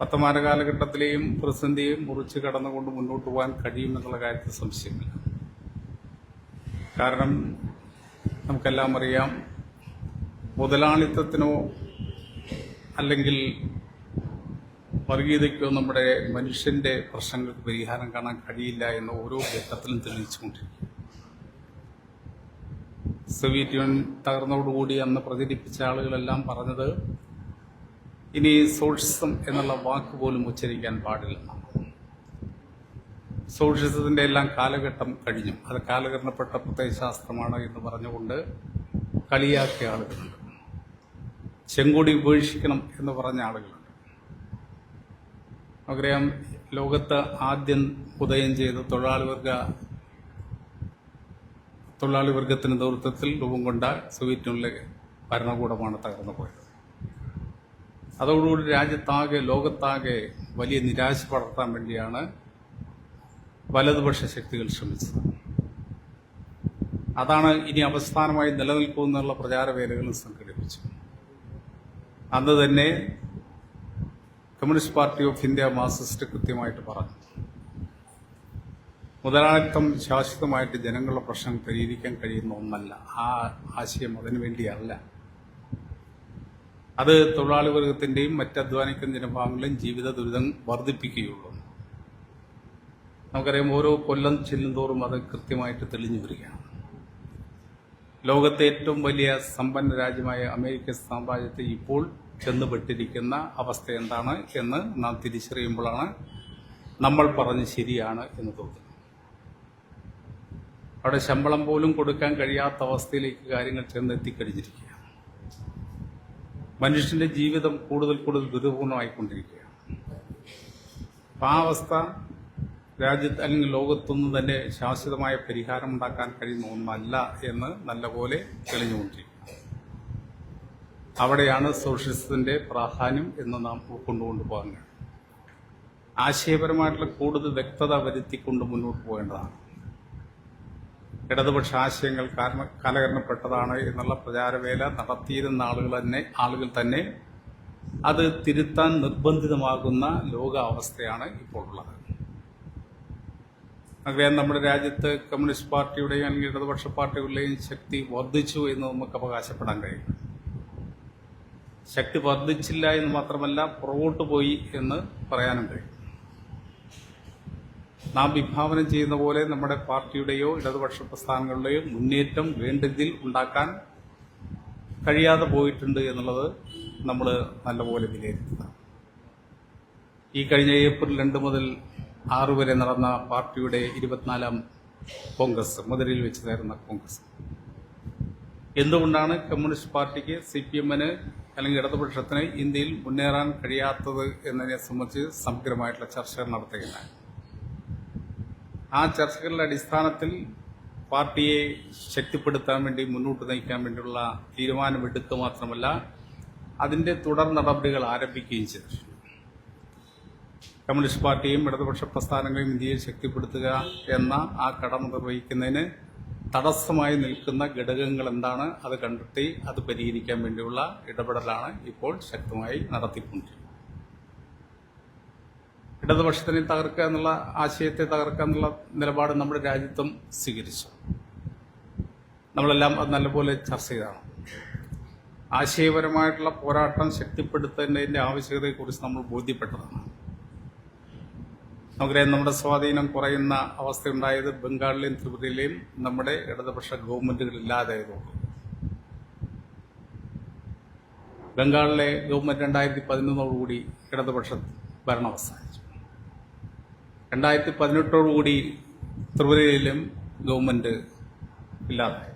വർത്തമാന കാലഘട്ടത്തിലെയും പ്രതിസന്ധിയെയും മുറിച്ച് കടന്നുകൊണ്ട് മുന്നോട്ട് പോകാൻ കഴിയുമെന്നുള്ള കാര്യത്തിൽ സംശയമില്ല. കാരണം നമുക്കെല്ലാം അറിയാം മുതലാളിത്തത്തിനോ അല്ലെങ്കിൽ വർഗീയതയ്ക്കോ നമ്മുടെ മനുഷ്യന്റെ പ്രശ്നങ്ങൾക്ക് പരിഹാരം കാണാൻ കഴിയില്ല എന്ന് ഓരോ ഘട്ടത്തിലും തെളിയിച്ചുകൊണ്ടിരിക്കും സോവിയറ്റ് യൂണിയൻ തകർന്നതോടുകൂടി അന്ന് പ്രചരിപ്പിച്ച ആളുകളെല്ലാം പറഞ്ഞത് ഇനി സോഷ്യലിസം എന്നുള്ള വാക്ക് പോലും ഉച്ചരിക്കാൻ പാടില്ല. സോഷ്യലിസത്തിന്റെ എല്ലാം കാലഘട്ടം കഴിഞ്ഞു. അത് കാലഘരണപ്പെട്ട പ്രത്യയശാസ്ത്രമാണ് എന്ന് പറഞ്ഞുകൊണ്ട് കളിയാക്കിയ ആളുകളുണ്ട്. ചെങ്കൊടി ഉപേക്ഷിക്കണം എന്ന് പറഞ്ഞ ആളുകളുണ്ട്. നമുക്കറിയാം ലോകത്ത് ആദ്യം ഉദയം ചെയ്ത തൊഴിലാളി വർഗ തൊഴിലാളി വർഗത്തിന് നേതൃത്വത്തിൽ രൂപം കൊണ്ട സോവിയറ്റ് യൂണിയനിലെ ഭരണകൂടമാണ് തകർന്നു പോയത് അതോടുകൂടി രാജ്യത്താകെ ലോകത്താകെ വലിയ നിരാശ പടർത്താൻ വേണ്ടിയാണ് വലതുപക്ഷ ശക്തികൾ ശ്രമിച്ചത്. അതാണ് ഇനി അവസാനമായി നിലനിൽക്കുമെന്നുള്ള പ്രചാരവേലകളും സംഘടിപ്പിച്ചു. അന്ന് തന്നെ Communist Party of India Marxist കൃത്യമായിട്ട് പറഞ്ഞു. മുതലാളിത്തം ശാശ്വതമായിട്ട് ജനങ്ങളുടെ പ്രശ്നം പരിഹരിക്കാൻ കഴിയുന്ന ഒന്നല്ല. ആ ആശയം അതിനു വേണ്ടിയല്ല അത് തൊഴിലാളി വർഗത്തിന്റെയും മറ്റ് അധ്വാനിക്കുന്ന ജനഭാഗങ്ങളുടെയും ജീവിത ദുരിതം വർദ്ധിപ്പിക്കുകയുള്ളൂ. നമുക്കറിയാം ഓരോ കൊല്ലം ചെല്ലുന്തോറും അത് കൃത്യമായിട്ട് തെളിഞ്ഞു വരികയാണ്. ലോകത്തെ ഏറ്റവും വലിയ സമ്പന്ന രാജ്യമായ അമേരിക്കൻ സാമ്രാജ്യത്തെ ഇപ്പോൾ ചെന്നുപെട്ടിരിക്കുന്ന അവസ്ഥ എന്താണ് എന്ന് നാം തിരിച്ചറിയുമ്പോഴാണ് നമ്മൾ പറഞ്ഞ് ശരിയാണ് എന്ന് തോന്നുന്നത്. അവിടെ ശമ്പളം പോലും കൊടുക്കാൻ കഴിയാത്ത അവസ്ഥയിലേക്ക് കാര്യങ്ങൾ ചെന്നെത്തിക്കഴിഞ്ഞിരിക്കുകയാണ്. മനുഷ്യന്റെ ജീവിതം കൂടുതൽ കൂടുതൽ ദുരൂഹമായിക്കൊണ്ടിരിക്കുകയാണ് അപ്പം ആ അവസ്ഥ രാജ്യത്ത് അല്ലെങ്കിൽ ലോകത്തൊന്നും തന്നെ ശാശ്വതമായ പരിഹാരം ഉണ്ടാക്കാൻ കഴിയുന്ന ഒന്നല്ല എന്ന് നല്ലപോലെ തെളിഞ്ഞുകൊണ്ടിരിക്കുക അവിടെയാണ് സോഷ്യലിസത്തിന്റെ പ്രാധാന്യം എന്ന് നാം ഉൾക്കൊണ്ടുകൊണ്ട് പോകുന്നത് ആശയപരമായിട്ടുള്ള കൂടുതൽ വ്യക്തത വരുത്തിക്കൊണ്ട് മുന്നോട്ട് പോകേണ്ടതാണ്. ഇടതുപക്ഷ ആശയങ്ങൾ കാരണ- കാലഹരണപ്പെട്ടതാണ് എന്നുള്ള പ്രചാരവേല നടത്തിയിരുന്ന ആളുകൾ തന്നെ ആളുകൾ തന്നെ അത് തിരുത്താൻ നിർബന്ധിതമാകുന്ന ലോകാവസ്ഥയാണ് ഇപ്പോൾ ഉള്ളത് അറിയാം നമ്മുടെ രാജ്യത്ത് കമ്മ്യൂണിസ്റ്റ് പാർട്ടിയുടെയും അല്ലെങ്കിൽ ഇടതുപക്ഷ പാർട്ടികളുടെയും ശക്തി വർദ്ധിച്ചു എന്ന് നമുക്ക് അവകാശപ്പെടാൻ കഴിയും. ശക്തി വർദ്ധിച്ചില്ല എന്ന് മാത്രമല്ല പുറകോട്ട് പോയി എന്ന് പറയാനും കഴിയും. നാം വിഭാവനം ചെയ്യുന്ന പോലെ നമ്മുടെ പാർട്ടിയുടെയോ ഇടതുപക്ഷ പ്രസ്ഥാനങ്ങളുടെയോ മുന്നേറ്റം വേണ്ടതിൽ ഉണ്ടാക്കാൻ കഴിയാതെ പോയിട്ടുണ്ട് എന്നുള്ളത് നമ്മൾ നല്ലപോലെ വിലയിരുത്തുക ഈ കഴിഞ്ഞ ഏപ്രിൽ രണ്ട് മുതൽ ആറ് വരെ നടന്ന പാർട്ടിയുടെ ഇരുപത്തിനാലാം കോൺഗ്രസ് മധുരയിൽ വെച്ച് ചേർന്ന കോൺഗ്രസ്. എന്തുകൊണ്ടാണ് കമ്മ്യൂണിസ്റ്റ് പാർട്ടിക്ക് സി പി എമ്മിന് അല്ലെങ്കിൽ ഇടതുപക്ഷത്തിന് ഇന്ത്യയിൽ മുന്നേറാൻ കഴിയാത്തത് എന്നതിനെ സംബന്ധിച്ച് സമഗ്രമായിട്ടുള്ള ചർച്ചകൾ നടത്തുകയുണ്ടായി ആ ചർച്ചകളുടെ അടിസ്ഥാനത്തിൽ പാർട്ടിയെ ശക്തിപ്പെടുത്താൻ വേണ്ടി മുന്നോട്ട് നയിക്കാൻ വേണ്ടിയുള്ള തീരുമാനമെടുക്കുക മാത്രമല്ല അതിന്റെ തുടർ നടപടികൾ ആരംഭിക്കുകയും ചെയ്തു. കമ്മ്യൂണിസ്റ്റ് പാർട്ടിയും ഇടതുപക്ഷ പ്രസ്ഥാനങ്ങളും ഇന്ത്യയെ ശക്തിപ്പെടുത്തുക എന്ന ആ കടമ നിർവഹിക്കുന്നതിന് തടസ്സമായി നിൽക്കുന്ന ഘടകങ്ങൾ എന്താണ്? അത് കണ്ടെത്തി അത് പരിഹരിക്കാൻ വേണ്ടിയുള്ള ഇടപെടലാണ് ഇപ്പോൾ ശക്തമായി നടത്തിക്കൊണ്ടിരിക്കുന്നത്. ഇടതുപക്ഷത്തിനെ തകർക്കുക എന്നുള്ള ആശയത്തെ തകർക്കുക എന്നുള്ള നിലപാട് നമ്മുടെ രാജ്യത്തും സ്വീകരിച്ചു. നമ്മളെല്ലാം അത് നല്ലപോലെ ചർച്ച ചെയ്താണ്. ആശയപരമായിട്ടുള്ള പോരാട്ടം ശക്തിപ്പെടുത്തേണ്ടതിന്റെ ആവശ്യകതയെക്കുറിച്ച് നമ്മൾ ബോധ്യപ്പെട്ടതാണ്. നമുക്കറിയാം നമ്മുടെ സ്വാധീനം കുറയുന്ന അവസ്ഥയുണ്ടായത് ബംഗാളിലെയും ത്രിപുരയിലെയും നമ്മുടെ ഇടതുപക്ഷ ഗവൺമെന്റുകൾ ഇല്ലാതായതുകൊണ്ട് ബംഗാളിലെ ഗവൺമെന്റ് രണ്ടായിരത്തി പതിനൊന്നോടുകൂടി ഇടതുപക്ഷ ഭരണം അവസാനിച്ചു. രണ്ടായിരത്തി പതിനെട്ടോടുകൂടി ത്രിപുരയിലും ഗവൺമെന്റ് ഇല്ലാതായി.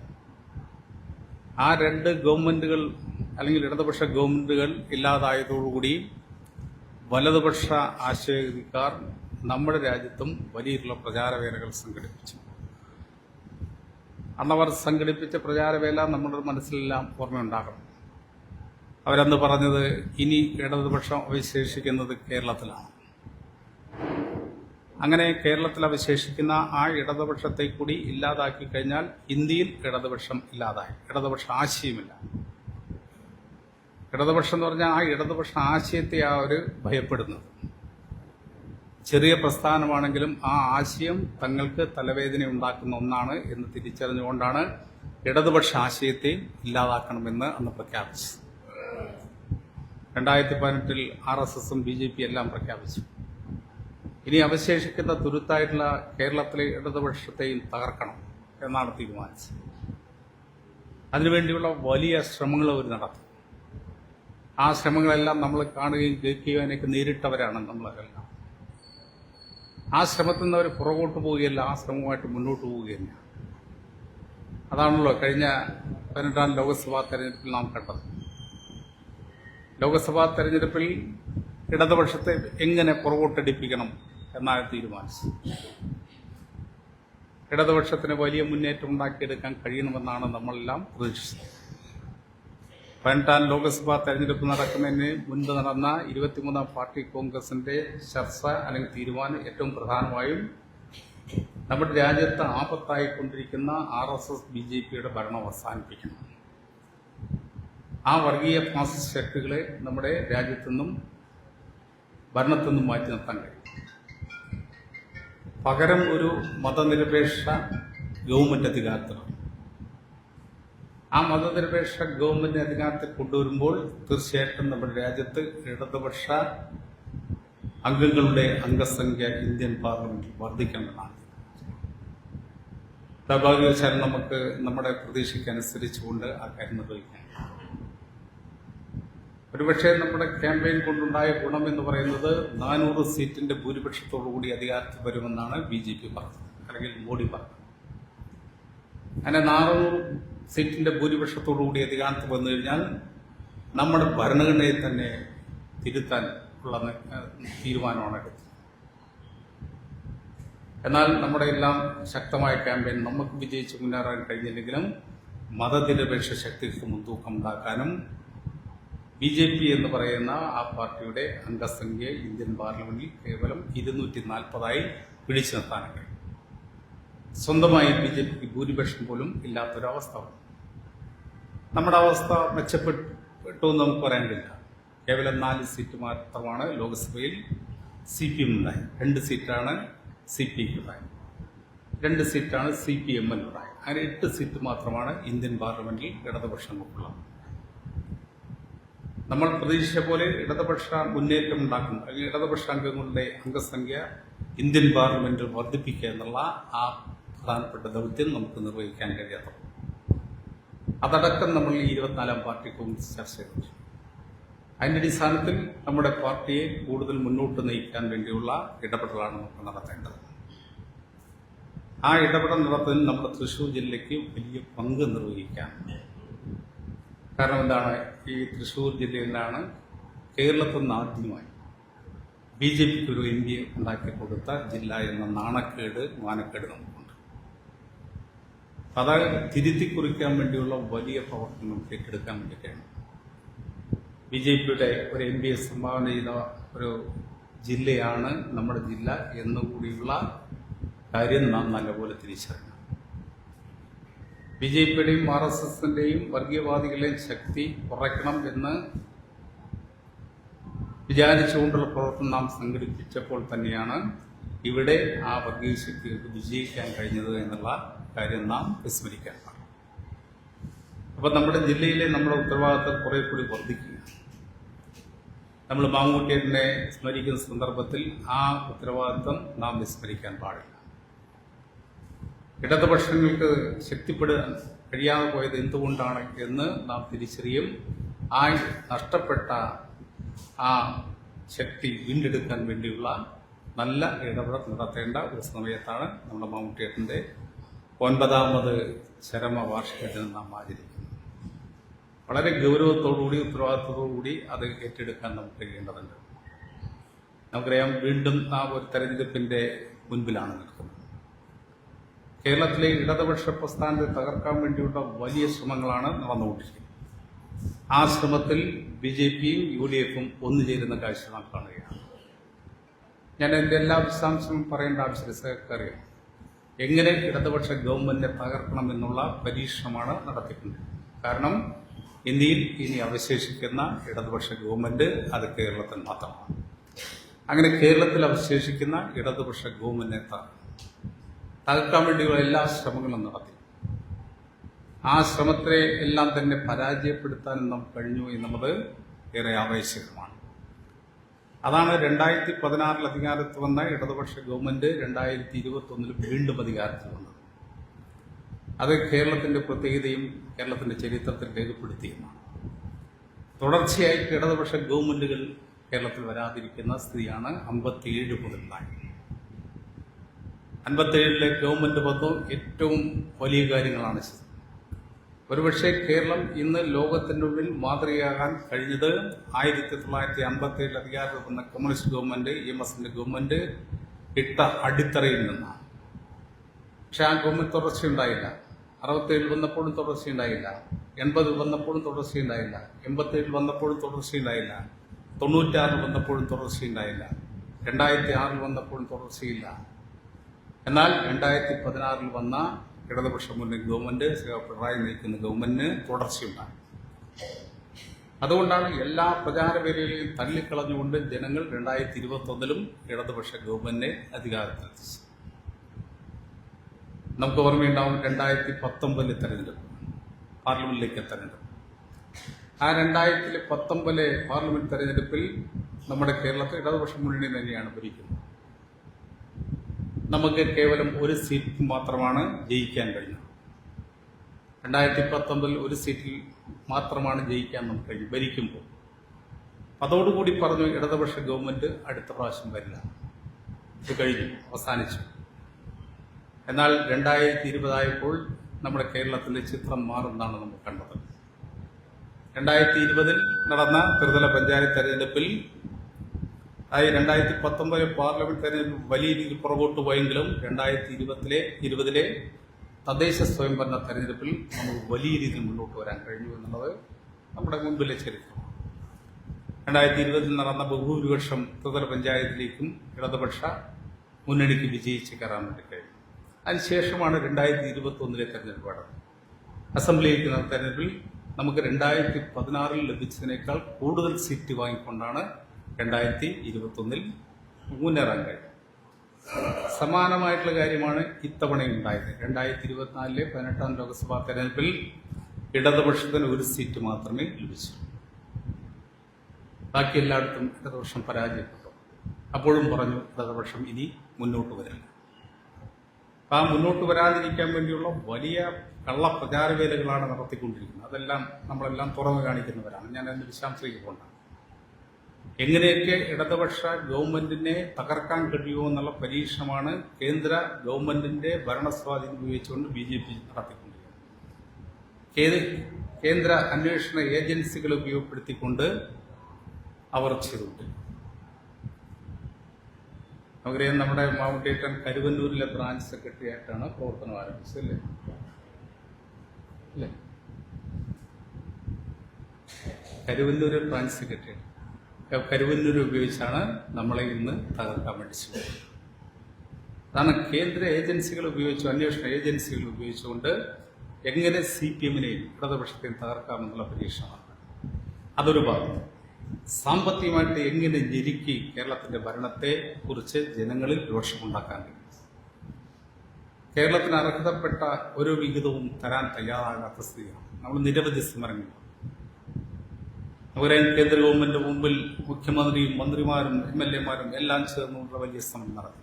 ആ രണ്ട് ഗവൺമെന്റുകൾ അല്ലെങ്കിൽ ഇടതുപക്ഷ ഗവൺമെന്റുകൾ ഇല്ലാതായതോടുകൂടി വലതുപക്ഷ ആശയക്കാർ നമ്മുടെ രാജ്യത്തും വലിയ പ്രചാരവേലകൾ സംഘടിപ്പിച്ചു. അന്നവർ സംഘടിപ്പിച്ച പ്രചാരവേല നമ്മുടെ മനസ്സിലെല്ലാം ഓർമ്മയുണ്ടാകണം. അവരന്ന് പറഞ്ഞത് ഇനി ഇടതുപക്ഷം അവശേഷിക്കുന്നത് കേരളത്തിലാണ്. അങ്ങനെ കേരളത്തിൽ അവശേഷിക്കുന്ന ആ ഇടതുപക്ഷത്തെ കൂടി ഇല്ലാതാക്കി കഴിഞ്ഞാൽ ഇന്ത്യയിൽ ഇടതുപക്ഷം ഇല്ലാതായി. ഇടതുപക്ഷ ആശയമില്ല. ഇടതുപക്ഷം എന്ന് പറഞ്ഞാൽ ആ ഇടതുപക്ഷ ആശയത്തെ ആ ഒരു ഭയപ്പെടുന്നത്. ചെറിയ പ്രസ്ഥാനമാണെങ്കിലും ആ ആശയം തങ്ങൾക്ക് തലവേദന ഉണ്ടാക്കുന്ന ഒന്നാണ് എന്ന് തിരിച്ചറിഞ്ഞുകൊണ്ടാണ് ഇടതുപക്ഷ ആശയത്തെ ഇല്ലാതാക്കണമെന്ന് അന്ന് പ്രഖ്യാപിച്ചത്. രണ്ടായിരത്തി പതിനെട്ടിൽ ആർ എസ് എസും ബി ജെ പി എല്ലാം പ്രഖ്യാപിച്ചു. ഇനി അവശേഷിക്കുന്ന തുരുത്തായിട്ടുള്ള കേരളത്തിലെ ഇടതുപക്ഷത്തെയും തകർക്കണം എന്നാണ് തീരുമാനിച്ചത്. അതിനുവേണ്ടിയുള്ള വലിയ ശ്രമങ്ങൾ അവർ നടത്തി. ആ ശ്രമങ്ങളെല്ലാം നമ്മൾ കാണുകയും കേൾക്കുകയും അതിനൊക്കെ നേരിട്ടവരാണ് നമ്മളെല്ലാം ആ ശ്രമത്തിൽ നിന്ന് അവർ പുറകോട്ട് പോവുകയല്ല ആ ശ്രമവുമായിട്ട് മുന്നോട്ട് പോവുകയില്ല. അതാണല്ലോ കഴിഞ്ഞ പതിനെട്ടാം ലോക്സഭാ തെരഞ്ഞെടുപ്പിൽ നാം കണ്ടത്. ലോക്സഭാ തെരഞ്ഞെടുപ്പിൽ ഇടതുപക്ഷത്തെ എങ്ങനെ പുറകോട്ടടിപ്പിക്കണം എന്നാണ് തീരുമാനിച്ചത്. ഇടതുപക്ഷത്തിന് വലിയ മുന്നേറ്റം ഉണ്ടാക്കിയെടുക്കാൻ കഴിയണമെന്നാണ് നമ്മളെല്ലാം പ്രതീക്ഷിച്ചത്. പതിനെട്ടാം ലോക്സഭാ തെരഞ്ഞെടുപ്പ് നടക്കുന്നതിന് മുൻപ് നടന്ന ഇരുപത്തിമൂന്നാം പാർട്ടി കോൺഗ്രസിന്റെ ചർച്ച അല്ലെങ്കിൽ തീരുമാനം ഏറ്റവും പ്രധാനമായും നമ്മുടെ രാജ്യത്ത് ആപത്തായിക്കൊണ്ടിരിക്കുന്ന R S S B J പിയുടെ ഭരണം അവസാനിപ്പിക്കണം. ആ വർഗീയ ഫാസിസ്റ്റ് ശക്തികളെ നമ്മുടെ രാജ്യത്തു നിന്നും ഭരണത്തു നിന്നും മാറ്റി നിർത്താൻ കഴിയും. പകരം ഒരു മതനിരപേക്ഷ ഗവൺമെന്റ് അധികാരത്തിലാണ് ആ മതനിരപേക്ഷ ഗവൺമെന്റ് അധികാരത്തിൽ കൊണ്ടുവരുമ്പോൾ തീർച്ചയായിട്ടും നമ്മുടെ രാജ്യത്ത് ഇടതുപക്ഷ അംഗങ്ങളുടെ അംഗസംഖ്യ ഇന്ത്യൻ പാർലമെന്റിൽ വർദ്ധിക്കേണ്ടതാണ്. ദൗർഭാഗ്യവശാൽ നമുക്ക് നമ്മുടെ പ്രതീക്ഷയ്ക്ക് അനുസരിച്ചുകൊണ്ട് ആ കാര്യം നിർവഹിക്കാൻ ഒരുപക്ഷെ നമ്മുടെ ക്യാമ്പയിൻ കൊണ്ടുണ്ടായ ഗുണം എന്ന് പറയുന്നത് നാനൂറ് സീറ്റിന്റെ ഭൂരിപക്ഷത്തോടുകൂടി അധികാരത്തിൽ വരുമെന്നാണ് ബി ജെ പി പറഞ്ഞത് അല്ലെങ്കിൽ മോഡി പറഞ്ഞത്. അങ്ങനെ നാനൂറ് സീറ്റിന്റെ ഭൂരിപക്ഷത്തോടുകൂടി അധികാരത്തിൽ വന്നു കഴിഞ്ഞാൽ നമ്മുടെ ഭരണഘടനയെ തന്നെ തിരുത്താൻ ഉള്ള തീരുമാനമാണ് എടുത്തത്. എന്നാൽ നമ്മുടെ എല്ലാം ശക്തമായ ക്യാമ്പയിൻ നമുക്ക് വിജയിച്ച് മുന്നേറാൻ കഴിഞ്ഞില്ലെങ്കിലും മതനിരപേക്ഷ ശക്തിക്ക് മുൻതൂക്കം ഉണ്ടാക്കാനും ബി ജെ പി എന്ന് പറയുന്ന ആ പാർട്ടിയുടെ അംഗസംഖ്യ ഇന്ത്യൻ പാർലമെന്റിൽ കേവലം ഇരുന്നൂറ്റി നാൽപ്പതായി പിടിച്ചു നിർത്താനും കഴിയും. സ്വന്തമായി ബി ജെ പിക്ക് ഭൂരിപക്ഷം പോലും ഇല്ലാത്തൊരവസ്ഥ നമ്മുടെ അവസ്ഥ മെച്ചപ്പെട്ടു എന്ന് നമുക്ക് പറയാൻ കഴിയില്ല. കേവലം നാല് സീറ്റ് മാത്രമാണ് ലോക്സഭയിൽ സി പി എം ഉണ്ടായി രണ്ട് സീറ്റാണ് സി പി ഉണ്ടായി രണ്ട് സീറ്റാണ് സി പി എം ഉണ്ടായി അങ്ങനെ എട്ട് സീറ്റ് മാത്രമാണ് ഇന്ത്യൻ പാർലമെന്റിൽ ഇടതുപക്ഷങ്ങൾക്കുള്ളത് നമ്മൾ പ്രതീക്ഷിച്ച പോലെ ഇടതുപക്ഷ മുന്നേറ്റം ഉണ്ടാക്കും. അല്ലെങ്കിൽ ഇടതുപക്ഷ അംഗങ്ങളുടെ അംഗസംഖ്യ ഇന്ത്യൻ പാർലമെന്റിൽ വർദ്ധിപ്പിക്കുക എന്നുള്ള ആ പ്രധാനപ്പെട്ട ദൗത്യം നമുക്ക് നിർവഹിക്കാൻ കഴിയാത്ത. അതടക്കം നമ്മൾ ഈ ഇരുപത്തിനാലാം പാർട്ടി കോൺഗ്രസ് ചർച്ച ചെയ്തു അതിന്റെ അടിസ്ഥാനത്തിൽ നമ്മുടെ പാർട്ടിയെ കൂടുതൽ മുന്നോട്ട് നയിക്കാൻ വേണ്ടിയുള്ള ഇടപെടലാണ് നമുക്ക് നടത്തേണ്ടത്. ആ ഇടപെടൽ നടത്തുന്നതിൽ നമ്മുടെ തൃശ്ശൂർ ജില്ലയ്ക്ക് വലിയ പങ്ക് നിർവഹിക്കാൻ കാരണം എന്താണ്? ഈ തൃശ്ശൂർ നിന്നാണ് കേരളത്തിൽ നിന്ന് ആദ്യമായി ബി ജെ പിക്ക് ഒരു എം പി ഉണ്ടാക്കി കൊടുത്ത ജില്ല എന്ന നാണക്കേട് മാനക്കേട് നമുക്കുണ്ട്. അത് തിരുത്തി കുറിക്കാൻ വേണ്ടിയുള്ള വലിയ പ്രവർത്തനം ഏറ്റെടുക്കാൻ വേണ്ടിയിട്ടാണ് ബി ജെ പിയുടെ ഒരു എം പിയെ സംഭാവന ചെയ്ത ഒരു ജില്ലയാണ് നമ്മുടെ ജില്ല എന്നുകൂടിയുള്ള കാര്യം നാം നല്ലപോലെ തിരിച്ചറിയണം. ബി ജെ പിയുടെയും ആർ എസ് എസിന്റെയും വർഗീയവാദികളുടെയും ശക്തി കുറയ്ക്കണം എന്ന് വിചാരിച്ചുകൊണ്ടുള്ള പ്രവർത്തനം നാം സംഘടിപ്പിച്ചപ്പോൾ തന്നെയാണ് ഇവിടെ ആ വർഗീയ ശക്തികൾക്ക് വിജയിക്കാൻ കഴിഞ്ഞത് എന്നുള്ള കാര്യം നാം വിസ്മരിക്കാൻ പാടില്ല. അപ്പൊ നമ്മുടെ ജില്ലയിലെ നമ്മുടെ ഉത്തരവാദിത്തം കുറെ കൂടി വർദ്ധിക്കുക നമ്മൾ മാങ്ങൂട്ടിയെ സ്മരിക്കുന്ന സന്ദർഭത്തിൽ ആ ഉത്തരവാദിത്തം നാം വിസ്മരിക്കാൻ പാടില്ല. ഇടതുപക്ഷങ്ങൾക്ക് ശക്തിപ്പെടാൻ കഴിയാതെ പോയത് എന്തുകൊണ്ടാണ് എന്ന് നാം തിരിച്ചറിയും. ആ നഷ്ടപ്പെട്ട ആ ശക്തി വീണ്ടെടുക്കാൻ വേണ്ടിയുള്ള നല്ല ഇടപെടൽ നടത്തേണ്ട ഒരു സമയത്താണ് നമ്മുടെ മമ്മൂട്ടിയേട്ടന്റെ ഒൻപതാമത് ചരമ വാർഷിക ദിനം നാം ആചരിക്കുന്നത്. വളരെ ഗൗരവത്തോടുകൂടി ഉത്തരവാദിത്തത്തോടുകൂടി അത് ഏറ്റെടുക്കാൻ നമുക്ക് കഴിയേണ്ടതുണ്ട്. നമുക്കറിയാം വീണ്ടും ആ ഒരു തെരഞ്ഞെടുപ്പിന്റെ മുൻപിലാണ് നിൽക്കുന്നത്. കേരളത്തിലെ ഇടതുപക്ഷ പ്രസ്ഥാനത്തെ തകർക്കാൻ വേണ്ടിയുള്ള വലിയ ശ്രമങ്ങളാണ് നടന്നുകൊണ്ടിരിക്കുന്നത്. ആ ശ്രമത്തിൽ ബി ജെ പിയും യു ഡി എഫും ഒന്നു ചേരുന്ന കാഴ്ച നാം കാണുകയാണ്. ഞാൻ എന്റെ എല്ലാ വിശദാംശങ്ങളും പറയേണ്ട സഹകരിക്കാം എങ്ങനെ ഇടതുപക്ഷ ഗവൺമെന്റിനെ തകർക്കണം എന്നുള്ള പരീക്ഷണമാണ് നടത്തിക്കൊണ്ടിരിക്കുന്നത്. കാരണം ഇന്ത്യയിൽ ഇനി അവശേഷിക്കുന്ന ഇടതുപക്ഷ ഗവൺമെന്റ് അത് കേരളത്തിൽ മാത്രമാണ്. അങ്ങനെ കേരളത്തിൽ അവശേഷിക്കുന്ന ഇടതുപക്ഷ ഗവൺമെന്റിനെ ത- തകർക്കാൻ വേണ്ടിയുള്ള എല്ലാ ശ്രമങ്ങളും നടത്തി. ആ ശ്രമത്തെ എല്ലാം തന്നെ പരാജയപ്പെടുത്താനും നമുക്ക് കഴിഞ്ഞു എന്നുള്ളത് ഏറെ ആവേശകരമാണ്. അതാണ് രണ്ടായിരത്തി പതിനാറിൽ അധികാരത്തിൽ വന്ന ഇടതുപക്ഷ ഗവൺമെന്റ് രണ്ടായിരത്തി ഇരുപത്തി ഒന്നിൽ വീണ്ടും അധികാരത്തിൽ വന്നത്. അത് കേരളത്തിന്റെ പ്രത്യേകതയും കേരളത്തിന്റെ ചരിത്രത്തിൽ രേഖപ്പെടുത്തിയുമാണ് തുടർച്ചയായിട്ട് ഇടതുപക്ഷ ഗവൺമെന്റുകൾ കേരളത്തിൽ വരാതിരിക്കുന്ന സ്ഥിതിയാണ് അമ്പത്തിയേഴ് മുതലുണ്ടായി അൻപത്തിയേഴിലെ ഗവൺമെന്റ് വന്നു ഏറ്റവും വലിയ കാര്യങ്ങളാണ് ഒരുപക്ഷെ കേരളം ഇന്ന് ലോകത്തിന്റെ മുന്നിൽ മാതൃകയാകാൻ കഴിഞ്ഞത് ആയിരത്തി തൊള്ളായിരത്തി അമ്പത്തി ഏഴിൽ അധികാരത്തിൽ വന്ന കമ്മ്യൂണിസ്റ്റ് ഗവൺമെന്റ് ഇ എം എസിന്റെ ഗവൺമെന്റ് ഇട്ട അടിത്തറയിൽ നിന്നാണ്. പക്ഷെ ആ ഗവൺമെന്റ് തുടർച്ചയുണ്ടായില്ല അറുപത്തേഴിൽ വന്നപ്പോഴും തുടർച്ചയുണ്ടായില്ല എൺപതിൽ വന്നപ്പോഴും തുടർച്ചയുണ്ടായില്ല എൺപത്തേഴിൽ വന്നപ്പോഴും തുടർച്ചയുണ്ടായില്ല തൊണ്ണൂറ്റാറിൽ വന്നപ്പോഴും തുടർച്ചയുണ്ടായില്ല രണ്ടായിരത്തി ആറിൽ വന്നപ്പോഴും തുടർച്ചയില്ല. എന്നാൽ രണ്ടായിരത്തി പതിനാറിൽ വന്ന ഇടതുപക്ഷ മുന്നണി ഗവൺമെന്റ് പിണറായി നയിക്കുന്ന ഗവൺമെന്റിന് തുടർച്ചയുണ്ടായി. അതുകൊണ്ടാണ് എല്ലാ പ്രചാരവേലകളെയും തള്ളിക്കളഞ്ഞുകൊണ്ട് ജനങ്ങൾ രണ്ടായിരത്തി ഇരുപത്തി ഒന്നിലും ഇടതുപക്ഷ ഗവൺമെന്റിനെ അധികാരത്തിലെത്തിച്ചു. നമുക്ക് ഓർമ്മയുണ്ടാവും രണ്ടായിരത്തി പത്തൊമ്പതിലെ തെരഞ്ഞെടുപ്പ്. പാർലമെന്റിലേക്ക് തെരഞ്ഞെടുപ്പ് ആ രണ്ടായിരത്തി പത്തൊമ്പതിലെ പാർലമെന്റ് തെരഞ്ഞെടുപ്പിൽ നമ്മുടെ കേരളത്തിൽ ഇടതുപക്ഷ മുന്നണി തന്നെയാണ് ഭരിക്കുന്നത്. നമുക്ക് കേവലം ഒരു സീറ്റ് മാത്രമാണ് ജയിക്കാൻ കഴിഞ്ഞത്. രണ്ടായിരത്തി പത്തൊമ്പതിൽ ഒരു സീറ്റിൽ മാത്രമാണ് ജയിക്കാൻ നമുക്ക് കഴിഞ്ഞു ഭരിക്കുമ്പോൾ. അതോടുകൂടി പറഞ്ഞു ഇടതുപക്ഷ ഗവൺമെന്റ് അടുത്ത പ്രാവശ്യം വരില്ല. ഇത് കഴിഞ്ഞു അവസാനിച്ചു. എന്നാൽ രണ്ടായിരത്തി ഇരുപതായപ്പോൾ നമ്മുടെ കേരളത്തിലെ ചിത്രം മാറുന്നതാണ് നമ്മൾ കണ്ടത്. രണ്ടായിരത്തി ഇരുപതിൽ നടന്ന ത്രിതല പഞ്ചായത്ത് തെരഞ്ഞെടുപ്പിൽ ആയി രണ്ടായിരത്തി പത്തൊമ്പത് പാർലമെന്റ് തെരഞ്ഞെടുപ്പ് വലിയ രീതിയിൽ പുറകോട്ട് പോയെങ്കിലും രണ്ടായിരത്തി ഇരുപത്തിലെ ഇരുപതിലെ തദ്ദേശ സ്വയംഭരണ തെരഞ്ഞെടുപ്പിൽ നമുക്ക് വലിയ രീതിയിൽ മുന്നോട്ട് വരാൻ കഴിഞ്ഞു എന്നുള്ളത് നമ്മുടെ മുമ്പിലെ ചരിത്രം. രണ്ടായിരത്തി ഇരുപതിൽ നടന്ന ബഹുഭൂരിപക്ഷം ത്രിതല പഞ്ചായത്തിലേക്കും ഇടതുപക്ഷ മുന്നണിക്ക് വിജയിച്ച് കയറാൻ വേണ്ടി കഴിഞ്ഞു. അതിനുശേഷമാണ് രണ്ടായിരത്തി ഇരുപത്തി ഒന്നിലെ തെരഞ്ഞെടുപ്പ് നടന്നത്. അസംബ്ലിയിലേക്ക് നടന്ന തെരഞ്ഞെടുപ്പിൽ നമുക്ക് രണ്ടായിരത്തി പതിനാറിൽ ലഭിച്ചതിനേക്കാൾ കൂടുതൽ സീറ്റ് വാങ്ങിക്കൊണ്ടാണ് രണ്ടായിരത്തി ഇരുപത്തൊന്നിൽ മുന്നേറാൻ കഴിയും സമാനമായിട്ടുള്ള കാര്യമാണ് ഇത്തവണയും ഉണ്ടായത്. രണ്ടായിരത്തി ഇരുപത്തിനാലിലെ പതിനെട്ടാം ലോക്സഭാ തെരഞ്ഞെടുപ്പിൽ ഇടതുപക്ഷത്തിന് ഒരു സീറ്റ് മാത്രമേ ലഭിച്ചു ബാക്കി എല്ലായിടത്തും ഇടതുപക്ഷം പരാജയപ്പെട്ടു. അപ്പോഴും പറഞ്ഞു ഇടതുപക്ഷം ഇനി മുന്നോട്ട് വരില്ല. ആ മുന്നോട്ട് വരാതിരിക്കാൻ വേണ്ടിയുള്ള വലിയ കള്ള പ്രചാരവേലകളാണ് നടത്തിക്കൊണ്ടിരിക്കുന്നത്. അതെല്ലാം നമ്മളെല്ലാം തുറന്നു കാണിക്കുന്നവരാണ്. ഞാൻ അതിന്റെ വിശദാംശത്തിലേക്ക് പോകണ്ട. എങ്ങനെയൊക്കെ ഇടതുപക്ഷ ഗവൺമെന്റിനെ തകർക്കാൻ കഴിയുമോ എന്നുള്ള പരീക്ഷണമാണ് കേന്ദ്ര ഗവൺമെന്റിന്റെ ഭരണസ്വാധീനം ഉപയോഗിച്ചുകൊണ്ട് ബി ജെ പി നടത്തിക്കൊണ്ടിരിക്കുന്നത്. കേന്ദ്ര- അന്വേഷണ ഏജൻസികളെ ഉപയോഗപ്പെടുത്തിക്കൊണ്ട് അവർ ചെയ്തുകൊണ്ടിരിക്കുന്നു നമുക്കറിയാം നമ്മുടെ മാവുണ്ടേറ്റൻ കരുവന്നൂരിലെ ബ്രാഞ്ച് സെക്രട്ടറി ആയിട്ടാണ് പ്രവർത്തനം ആരംഭിച്ചത് അല്ലേ? അല്ലേ? Karuvannur branch secretary. കരുവന്നൂർ ഉപയോഗിച്ചാണ് നമ്മളെ ഇന്ന് തകർക്കാൻ വേണ്ടി ശ്രമിക്കുന്നത് അതാണ് കേന്ദ്ര ഏജൻസികൾ ഉപയോഗിച്ചു അന്വേഷണ ഏജൻസികൾ ഉപയോഗിച്ചുകൊണ്ട് എങ്ങനെ സി പി എമ്മിനെയും ഇടതുപക്ഷത്തെയും തകർക്കാമെന്നുള്ള പരീക്ഷണമാണ് അതൊരു ഭാഗം. സാമ്പത്തികമായിട്ട് എങ്ങനെ ഞെരുക്കി കേരളത്തിന്റെ ഭരണത്തെ കുറിച്ച് ജനങ്ങളിൽ രോഷമുണ്ടാക്കാൻ കഴിയും? കേരളത്തിന് അർഹതപ്പെട്ട ഒരു വിഹിതവും തരാൻ തയ്യാറാകാത്ത സ്ഥിതിയാണ്. നമ്മൾ നിരവധി സമരങ്ങൾ അവരെ കേന്ദ്ര ഗവൺമെന്റ് മുമ്പിൽ മുഖ്യമന്ത്രിയും മന്ത്രിമാരും എം എൽ എമാരും എല്ലാം ചേർന്നുകൊണ്ട് വലിയ സമരം നടത്തി.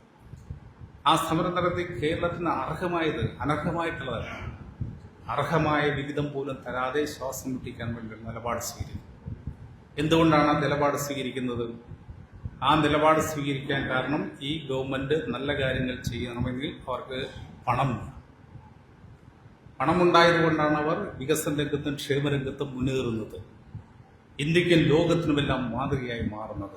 ആ സമരം നടത്തി കേരളത്തിന് അർഹമായത് അനർഹമായിട്ടുള്ളതല്ല. അർഹമായ വിഹിതം പോലും തരാതെ ശ്വാസം മുട്ടിക്കാൻ വേണ്ടി ഒരു നിലപാട് സ്വീകരിക്കും. എന്തുകൊണ്ടാണ് ആ നിലപാട് സ്വീകരിക്കുന്നത്? ആ നിലപാട് സ്വീകരിക്കാൻ കാരണം ഈ ഗവൺമെന്റ് നല്ല കാര്യങ്ങൾ ചെയ്യണമെങ്കിൽ അവർക്ക് പണം. പണമുണ്ടായതുകൊണ്ടാണ് അവർ വികസന രംഗത്തും ക്ഷേമരംഗത്തും മുന്നേറുന്നത്. ഇന്ത്യക്കും ലോകത്തിനുമെല്ലാം മാതൃകയായി മാറുന്നത്.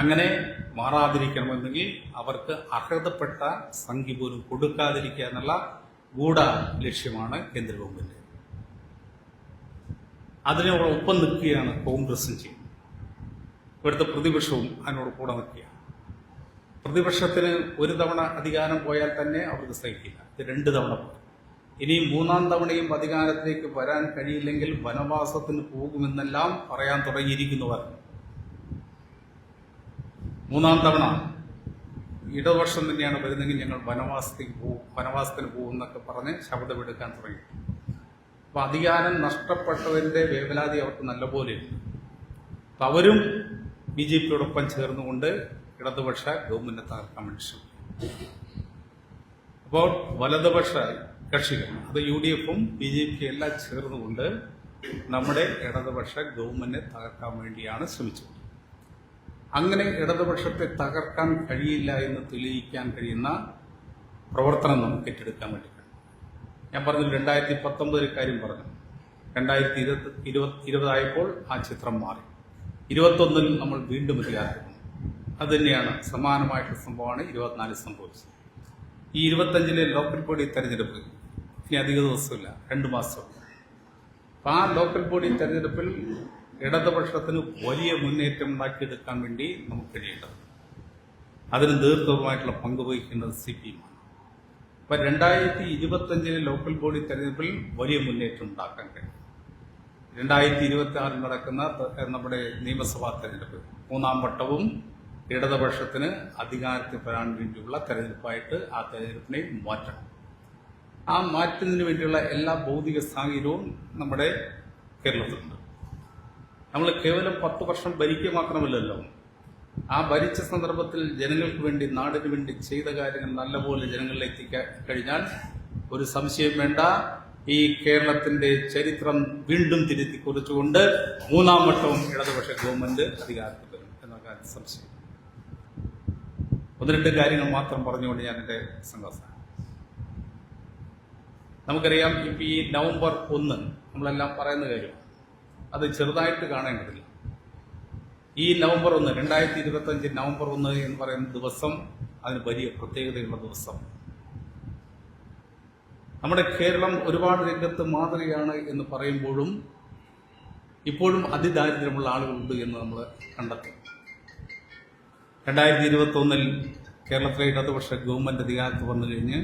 അങ്ങനെ മാറാതിരിക്കണമെന്നെങ്കിൽ അവർക്ക് അർഹതപ്പെട്ട സംഖ്യ പോലും കൊടുക്കാതിരിക്കുക എന്നുള്ള ഗൂഢ ലക്ഷ്യമാണ് കേന്ദ്ര ഗവൺമെന്റ്. അതിനോടൊപ്പം നിൽക്കുകയാണ് കോൺഗ്രസും ചെയ്യുന്നത്. ഇവിടുത്തെ പ്രതിപക്ഷവും അതിനോട് കൂടെ നിൽക്കുകയാണ്. പ്രതിപക്ഷത്തിന് ഒരു തവണ അധികാരം പോയാൽ തന്നെ അവർക്ക് സഹിക്കില്ല. ഇത് രണ്ട് തവണ പോയി ഇനി മൂന്നാം തവണയും അധികാരത്തിലേക്ക് വരാൻ കഴിയില്ലെങ്കിൽ വനവാസത്തിന് പോകുമെന്നെല്ലാം പറയാൻ തുടങ്ങിയിരിക്കുന്നവർ. മൂന്നാം തവണ ഇടവർഷം തന്നെയാണ് വരുന്നെങ്കിൽ ഞങ്ങൾ വനവാസത്തേക്ക് പോകും വനവാസത്തിന് പോകും എന്നൊക്കെ പറഞ്ഞ് ശബ്ദമെടുക്കാൻ തുടങ്ങി. അപ്പൊ അധികാരം നഷ്ടപ്പെട്ടതിന്റെ വേവലാതി അവർക്ക് നല്ലപോലെ അപ്പം അവരും ബി ജെ പിയോടൊപ്പം ചേർന്നുകൊണ്ട് ഇടതുപക്ഷ ഗവൺമെന്റ് തകർക്കാൻ വേണ്ടി ശ്രമിക്കും. അപ്പോൾ വലതുപക്ഷ കക്ഷികൾ അത് യു ഡി എഫും ബി ജെ പി എല്ലാം ചേർന്നുകൊണ്ട് നമ്മുടെ ഇടതുപക്ഷ ഗവൺമെന്റിനെ തകർക്കാൻ വേണ്ടിയാണ് ശ്രമിച്ചത്. അങ്ങനെ ഇടതുപക്ഷത്തെ തകർക്കാൻ കഴിയില്ല എന്ന് തെളിയിക്കാൻ കഴിയുന്ന പ്രവർത്തനം നമുക്ക് ഏറ്റെടുക്കാൻ വേണ്ടി ഞാൻ പറഞ്ഞു രണ്ടായിരത്തി പത്തൊമ്പതിൽ കാര്യം പറഞ്ഞു. രണ്ടായിരത്തി ഇരുപത്തി ഇരുപത് ഇരുപതായപ്പോൾ ആ ചിത്രം മാറി. ഇരുപത്തൊന്നിൽ നമ്മൾ വീണ്ടും ഇതിലാക്കുന്നു അത് തന്നെയാണ് സമാനമായിട്ടുള്ള സംഭവമാണ് ഇരുപത്തിനാലിൽ സംഭവിച്ചത്. ഈ ഇരുപത്തഞ്ചിലെ ലോക്കൽ ബോഡി തെരഞ്ഞെടുപ്പ് ഇനി അധിക ദിവസമില്ല. രണ്ട് മാസം. അപ്പൊ ആ ലോക്കൽ ബോഡി തെരഞ്ഞെടുപ്പിൽ ഇടതുപക്ഷത്തിന് വലിയ മുന്നേറ്റം ഉണ്ടാക്കിയെടുക്കാൻ വേണ്ടി നമുക്ക് കഴിയേണ്ടത്. അതിന് ദീർഘമായിട്ടുള്ള പങ്ക് വഹിക്കേണ്ടത് സി പി എമ്മാണ് അപ്പൊ രണ്ടായിരത്തി ഇരുപത്തഞ്ചിലെ ലോക്കൽ ബോഡി തെരഞ്ഞെടുപ്പിൽ വലിയ മുന്നേറ്റം ഉണ്ടാക്കാൻ കഴിയും. രണ്ടായിരത്തി ഇരുപത്തി ആറിൽ നടക്കുന്ന നമ്മുടെ നിയമസഭാ തെരഞ്ഞെടുപ്പ് മൂന്നാം വട്ടവും ഇടതുപക്ഷത്തിന് അധികാരത്തിൽ വരാൻ വേണ്ടിയുള്ള തെരഞ്ഞെടുപ്പായിട്ട് ആ തെരഞ്ഞെടുപ്പിനെ മാറ്റണം. ആ മാറ്റുന്നതിന് വേണ്ടിയുള്ള എല്ലാ ഭൗതിക സാഹചര്യവും നമ്മുടെ കേരളത്തിലുണ്ട്. നമ്മൾ കേവലം പത്ത് വർഷം ഭരിക്കുക മാത്രമല്ലല്ലോ ആ ഭരിച്ച സന്ദർഭത്തിൽ ജനങ്ങൾക്ക് വേണ്ടി നാടിന് വേണ്ടി ചെയ്ത കാര്യങ്ങൾ നല്ലപോലെ ജനങ്ങളിലേക്ക് എത്തിക്കാൻ കഴിഞ്ഞാൽ ഒരു സംശയം വേണ്ട. ഈ കേരളത്തിന്റെ ചരിത്രം വീണ്ടും തിരുത്തി കുറിച്ചുകൊണ്ട് മൂന്നാം വട്ടവും ഇടതുപക്ഷ ഗവൺമെന്റ് അധികാരത്തിൽ വരും എന്ന കാര്യം സംശയം. ഒന്ന് രണ്ട് കാര്യങ്ങൾ മാത്രം പറഞ്ഞുകൊണ്ട് ഞാൻ എന്റെ സംഘാസം നമുക്കറിയാം ഇപ്പൊ ഈ നവംബർ ഒന്ന് നമ്മളെല്ലാം പറയുന്ന കാര്യം. അത് ചെറുതായിട്ട് കാണേണ്ടതില്ല ഈ നവംബർ ഒന്ന് രണ്ടായിരത്തി ഇരുപത്തി അഞ്ച് നവംബർ ഒന്ന് എന്ന് പറയുന്ന ദിവസം അതിന് വലിയ പ്രത്യേകതയുള്ള ദിവസം. നമ്മുടെ കേരളം ഒരുപാട് രംഗത്ത് മാതൃകയാണ് എന്ന് പറയുമ്പോഴും ഇപ്പോഴും അതിദാരിദ്ര്യമുള്ള ആളുകളുണ്ട് എന്ന് നമ്മൾ കണ്ടെത്തും. രണ്ടായിരത്തി ഇരുപത്തി ഒന്നിൽ കേരളത്തിലെ ഇടതുപക്ഷ ഗവൺമെന്റ് അധികാരത്ത് വന്നു കഴിഞ്ഞ്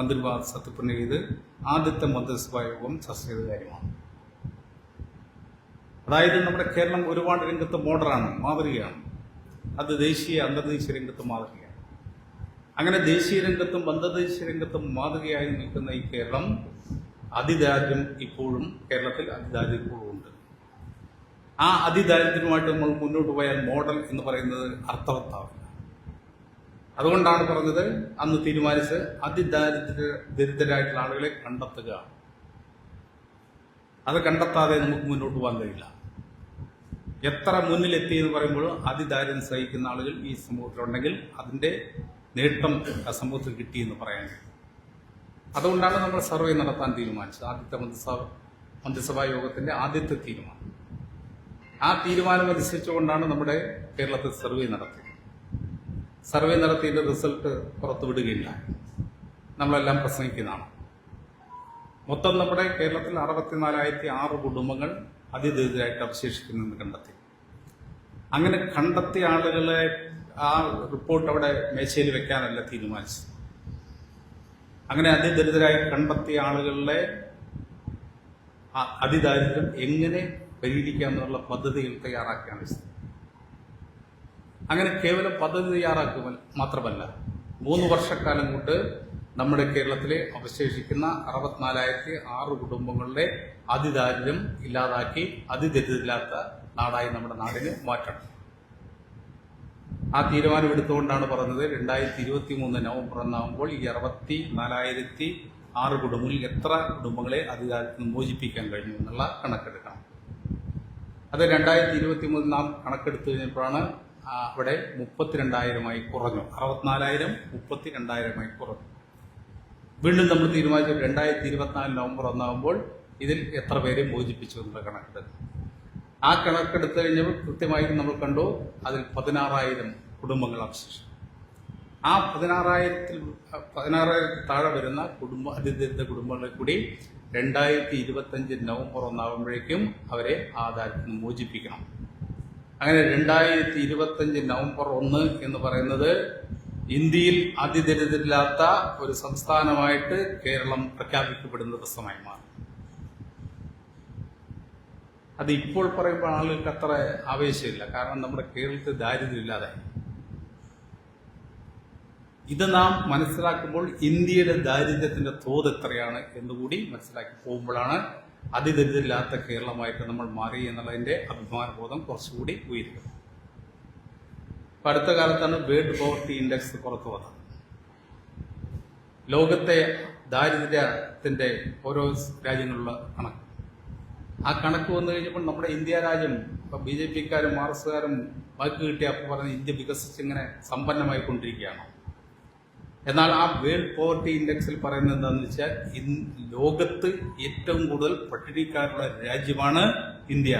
മന്ത്രിമാർ സത്യപ്രതിജ്ഞ ചെയ്ത് ആദ്യത്തെ മന്ത്രിസഭാ യോഗം ചർച്ച ചെയ്ത കാര്യമാണ്. അതായത് നമ്മുടെ കേരളം ഒരുപാട് രംഗത്ത് മോഡലാണ് മാതൃകയാണ്. അത് ദേശീയ അന്തർദേശീയ രംഗത്ത് മാതൃകയാണ്. അങ്ങനെ ദേശീയ രംഗത്തും അന്തർദേശീയ രംഗത്തും മാതൃകയായി നിൽക്കുന്ന ഈ കേരളം അതിദാരിദ്ര്യം ഇപ്പോഴും കേരളത്തിൽ അതിദാരിദ്ര്യം ഇപ്പോഴും ഉണ്ട്. ആ അതിദാരിദ്ര്യമായിട്ട് നമ്മൾ മുന്നോട്ട് പോയാൽ മോഡൽ എന്ന് പറയുന്നത് അർത്ഥവത്താവില്ല അതുകൊണ്ടാണ് പറഞ്ഞത് അന്ന് തീരുമാനിച്ച് അതിദാരിദ്ര്യ ദരിദ്രരായിട്ടുള്ള ആളുകളെ കണ്ടെത്തുക. അത് കണ്ടെത്താതെ നമുക്ക് മുന്നോട്ട് പോകാൻ കഴിയില്ല. എത്ര മുന്നിലെത്തി എന്ന് പറയുമ്പോഴും അതിദാരിദ്ര്യം സഹിക്കുന്ന ആളുകൾ ഈ സമൂഹത്തിലുണ്ടെങ്കിൽ അതിന്റെ നേട്ടം ആ സമൂഹത്തിൽ കിട്ടിയെന്ന് പറയാൻ അതുകൊണ്ടാണ് നമ്മൾ സർവേ നടത്താൻ തീരുമാനിച്ചത്. ആദ്യത്തെ മന്ത്രിസഭ മന്ത്രിസഭാ യോഗത്തിന്റെ ആദ്യത്തെ തീരുമാനം. ആ തീരുമാനം അനുസരിച്ചുകൊണ്ടാണ് നമ്മുടെ കേരളത്തിൽ സർവേ നടത്തിയത്. സർവേ നടത്തിയിട്ട് റിസൾട്ട് പുറത്തുവിടുകയില്ല നമ്മളെല്ലാം പ്രസംഗിക്കുന്നതാണ്. മൊത്തം നമ്മുടെ കേരളത്തിൽ അറുപത്തിനാലായിരത്തി ആറ് കുടുംബങ്ങൾ അതിദരിദ്രരായിട്ട് അവശേഷിക്കുന്നെന്ന് കണ്ടെത്തി. അങ്ങനെ കണ്ടെത്തിയ ആളുകളെ ആ റിപ്പോർട്ട് അവിടെ മേശയിൽ വെക്കാനല്ല തീരുമാനിച്ചത്. അങ്ങനെ അതിദരിദ്രരായി കണ്ടെത്തിയ ആളുകളുടെ ആ അതിദാരിദ്ര്യം എങ്ങനെ പരിഹരിക്കാമെന്നുള്ള പദ്ധതികൾ തയ്യാറാക്കിയാണ് വെച്ചത് അങ്ങനെ കേവലം പദ്ധതി തയ്യാറാക്കുക മാത്രമല്ല മൂന്ന് വർഷക്കാലം കൊണ്ട് നമ്മുടെ കേരളത്തിലെ അവശേഷിക്കുന്ന അറുപത്തിനാലായിരത്തി ആറ് കുടുംബങ്ങളുടെ അതിദാരിദ്ര്യം ഇല്ലാതാക്കി അതിദരിദ്രമില്ലാത്ത നാടായി നമ്മുടെ നാടിനെ മാറ്റണം. ആ തീരുമാനമെടുത്തുകൊണ്ടാണ് പറഞ്ഞത് രണ്ടായിരത്തി ഇരുപത്തി മൂന്ന് നവംബർ ഒന്നാകുമ്പോൾ ഈ അറുപത്തി നാലായിരത്തി ആറ് കുടുംബങ്ങളിൽ എത്ര കുടുംബങ്ങളെ അധികാരത്തിൽ മോചിപ്പിക്കാൻ കഴിഞ്ഞു എന്നുള്ള കണക്കെടുക്കണം. അത് രണ്ടായിരത്തി ഇരുപത്തി മൂന്ന് നാം കണക്കെടുത്തു കഴിഞ്ഞപ്പോഴാണ് അവിടെ മുപ്പത്തിരണ്ടായിരമായി കുറഞ്ഞു. അറുപത്തിനാലായിരം മുപ്പത്തി രണ്ടായിരമായി കുറഞ്ഞു. വീണ്ടും നമ്മൾ തീരുമാനിച്ചു രണ്ടായിരത്തി ഇരുപത്തിനാല് നവംബർ ഒന്നാകുമ്പോൾ ഇതിൽ എത്ര പേരെ മോചിപ്പിച്ചു എന്നുള്ള കണക്കെടുത്തു. ആ കണക്കെടുത്ത് കഴിഞ്ഞപ്പോൾ കൃത്യമായിട്ട് നമ്മൾ കണ്ടു അതിൽ പതിനാറായിരം കുടുംബങ്ങൾ അവശേഷിച്ചു. ആ പതിനാറായിരത്തിൽ പതിനാറായിരത്തിൽ താഴെ വരുന്ന കുടുംബ അതിദരിദ്ര കുടുംബങ്ങളെ കൂടി രണ്ടായിരത്തി ഇരുപത്തഞ്ച് നവംബർ ഒന്നാകുമ്പോഴേക്കും അവരെ ആധാരത്തിൽ നിന്ന് മോചിപ്പിക്കണം. അങ്ങനെ രണ്ടായിരത്തി ഇരുപത്തഞ്ച് നവംബർ ഒന്ന് എന്ന് പറയുന്നത് ഇന്ത്യയിൽ അതിദരിദ്രരില്ലാത്ത ഒരു സംസ്ഥാനമായിട്ട് കേരളം പ്രഖ്യാപിക്കപ്പെടുന്ന ദിവസമായി മാറി. അത് ഇപ്പോൾ പറയുമ്പോൾ ആളുകൾക്ക് അത്ര ആവേശമില്ല. കാരണം നമ്മുടെ കേരളത്തിൽ ദാരിദ്ര്യമില്ലാതെ ഇത് നാം മനസ്സിലാക്കുമ്പോൾ ഇന്ത്യയുടെ ദാരിദ്ര്യത്തിന്റെ തോത് എത്രയാണ് എന്നുകൂടി മനസ്സിലാക്കി പോകുമ്പോഴാണ് അതിദരിദ്രമില്ലാത്ത കേരളമായിട്ട് നമ്മൾ മാറി എന്നുള്ളതിന്റെ അഭിമാനബോധം കുറച്ചുകൂടി ഉയരുക. ഇപ്പൊ അടുത്ത കാലത്താണ് വേൾഡ് പോവർട്ടി ഇൻഡെക്സ് പുറത്തു വന്നത്. ലോകത്തെ ദാരിദ്ര്യത്തിന്റെ ഓരോ രാജ്യങ്ങളിലുള്ള കണക്ക്. ആ കണക്ക് വന്നു കഴിഞ്ഞപ്പോൾ നമ്മുടെ ഇന്ത്യ രാജ്യം ഇപ്പൊ ബി ജെ പിക്കാരും മാർക്സുകാരും വാക്ക് കിട്ടിയ അപ്പോൾ പറഞ്ഞ് ഇന്ത്യ വികസിച്ചിങ്ങനെ സമ്പന്നമായി കൊണ്ടിരിക്കുകയാണ് എന്നാൽ ആ വേൾഡ് പോവർട്ടി ഇൻഡെക്സിൽ പറയുന്നത് എന്താണെന്ന് വെച്ചാൽ ലോകത്ത് ഏറ്റവും കൂടുതൽ പട്ടിണിക്കാരുള്ള രാജ്യമാണ് ഇന്ത്യ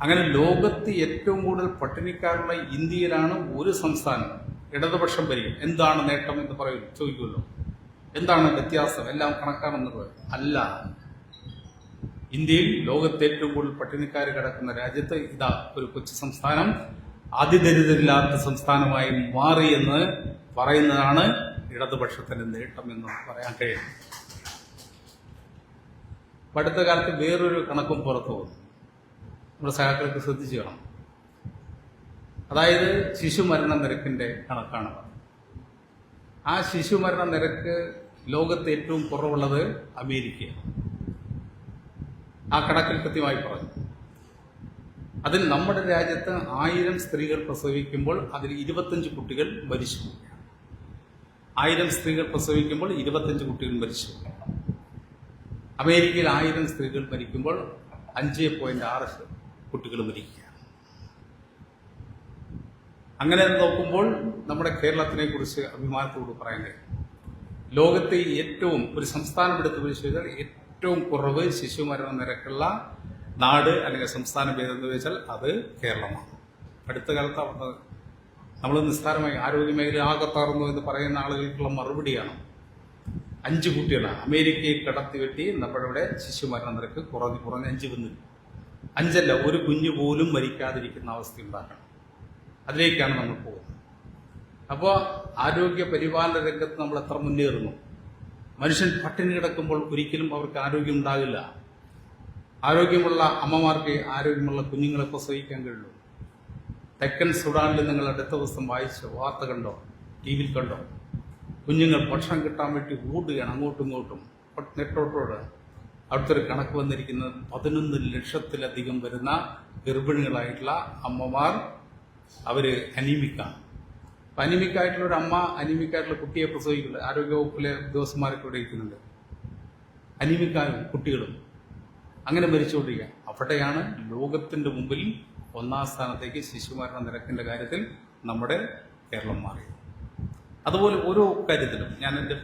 അങ്ങനെ ലോകത്ത് ഏറ്റവും കൂടുതൽ പട്ടിണിക്കാരുള്ള ഇന്ത്യയിലാണ് ഒരു സംസ്ഥാനം ഇടതുപക്ഷം ഭരിക്കും. എന്താണ് നേട്ടം എന്ന് പറയും ചോദിക്കുമല്ലോ. എന്താണ് വ്യത്യാസം? എല്ലാം കണക്കാണെന്നുള്ളത് അല്ല. ഇന്ത്യയിൽ ലോകത്ത് ഏറ്റവും കൂടുതൽ പട്ടിണിക്കാർ കിടക്കുന്ന രാജ്യത്ത് ഇതാ ഒരു കൊച്ചു സംസ്ഥാനം അതിദരിദ്രമില്ലാത്ത സംസ്ഥാനമായി മാറി എന്ന് പറയുന്നതാണ് ഇടതുപക്ഷത്തിന്റെ നേട്ടം എന്ന് പറയാൻ കഴിയും. പഠിത്ത കാലത്ത് വേറൊരു കണക്കും പുറത്തു വന്നു നമ്മുടെ സഹാക്കൾക്ക് ശ്രദ്ധിച്ചു കാണാം അതായത് ശിശുമരണ നിരക്കിന്റെ കണക്കാണ്. ആ ശിശുമരണ നിരക്ക് ലോകത്ത് ഏറ്റവും കുറവുള്ളത് അമേരിക്കയാണ്. ആ കണക്കിൽ കൃത്യമായി പറഞ്ഞു. അതിൽ നമ്മുടെ രാജ്യത്ത് ആയിരം സ്ത്രീകൾ പ്രസവിക്കുമ്പോൾ അതിൽ ഇരുപത്തഞ്ച് കുട്ടികൾ മരിച്ചു. ആയിരം സ്ത്രീകൾ പ്രസവിക്കുമ്പോൾ ഇരുപത്തഞ്ച് കുട്ടികൾ മരിച്ചു. അമേരിക്കയിൽ ആയിരം സ്ത്രീകൾ മരിക്കുമ്പോൾ അഞ്ച് പോയിന്റ് ആറ് കുട്ടികൾ മരിക്കുക അങ്ങനെ നോക്കുമ്പോൾ നമ്മുടെ കേരളത്തിനെ കുറിച്ച് അഭിമാനത്തോട് പറയാൻ കഴിയും. ലോകത്തെ ഏറ്റവും ഒരു സംസ്ഥാനം എടുത്ത് പരിശോധിച്ചാൽ ഏറ്റവും കുറവ് ശിശുമരണ നിരക്കുള്ള നാട് അല്ലെങ്കിൽ സംസ്ഥാന എന്ന് വെച്ചാൽ അത് കേരളമാണ്. അടുത്ത കാലത്ത് നമ്മൾ നിസ്സാരമായി ആരോഗ്യ മേഖല ആകെ തകർന്നു എന്ന് പറയുന്ന ആളുകൾക്കുള്ള മറുപടിയാണ് അഞ്ച് കുട്ടികളാണ്. അമേരിക്കയിൽ കടത്തി വെട്ടി നമ്മുടെ ഇവിടെ ശിശുമരണ നിരക്ക് കുറഞ്ഞ് കുറഞ്ഞ് അഞ്ച് വന്നു. അഞ്ചല്ല ഒരു കുഞ്ഞു പോലും മരിക്കാതിരിക്കുന്ന അവസ്ഥ ഉണ്ടാക്കണം. അതിലേക്കാണ് നമ്മൾ പോകുന്നത്. അപ്പോൾ ആരോഗ്യ പരിപാലന രംഗത്ത് നമ്മൾ എത്ര മുന്നേറുന്നു? മനുഷ്യൻ പട്ടിണി കിടക്കുമ്പോൾ ഒരിക്കലും അവർക്ക് ആരോഗ്യം ഉണ്ടാകില്ല. ആരോഗ്യമുള്ള അമ്മമാർക്ക് ആരോഗ്യമുള്ള കുഞ്ഞുങ്ങളെ പ്രസവിക്കാൻ കഴിയുള്ളൂ. തെക്കൻ സുഡാനിൽ നിങ്ങൾ അടുത്ത ദിവസം വായിച്ച വാർത്ത കണ്ടോ? ടി വിയിൽ കണ്ടോ? കുഞ്ഞുങ്ങൾ ഭക്ഷണം കിട്ടാൻ വേണ്ടി ഓടുകയാണ് അങ്ങോട്ടും ഇങ്ങോട്ടും. നെട്ടോട്ടോട് അടുത്തൊരു കണക്ക് വന്നിരിക്കുന്നത് പതിനൊന്ന് ലക്ഷത്തിലധികം വരുന്ന ഗർഭിണികളായിട്ടുള്ള അമ്മമാർ അവർ അനീമിക്കാണ് അപ്പം അനീമിക്കായിട്ടുള്ള ഒരു അമ്മ അനീമിക്കായിട്ടുള്ള കുട്ടിയെ പ്രസവിക്കുന്നത് ആരോഗ്യവകുപ്പിലെ ഉദ്യോഗസ്ഥന്മാരൊക്കെ ഇവിടെ ഇരിക്കുന്നുണ്ട്. അനീമിക്കാരും കുട്ടികളും അങ്ങനെ മരിച്ചുകൊണ്ടിരിക്കുക അവിടെയാണ് ലോകത്തിന്റെ മുമ്പിൽ ഒന്നാം സ്ഥാനത്തേക്ക് ശിശുമരണ നിരക്കിന്റെ കാര്യത്തിൽ നമ്മുടെ കേരളം മാറി അതുപോലെ ഓരോ കാര്യത്തിലും ഞാൻ എന്റെ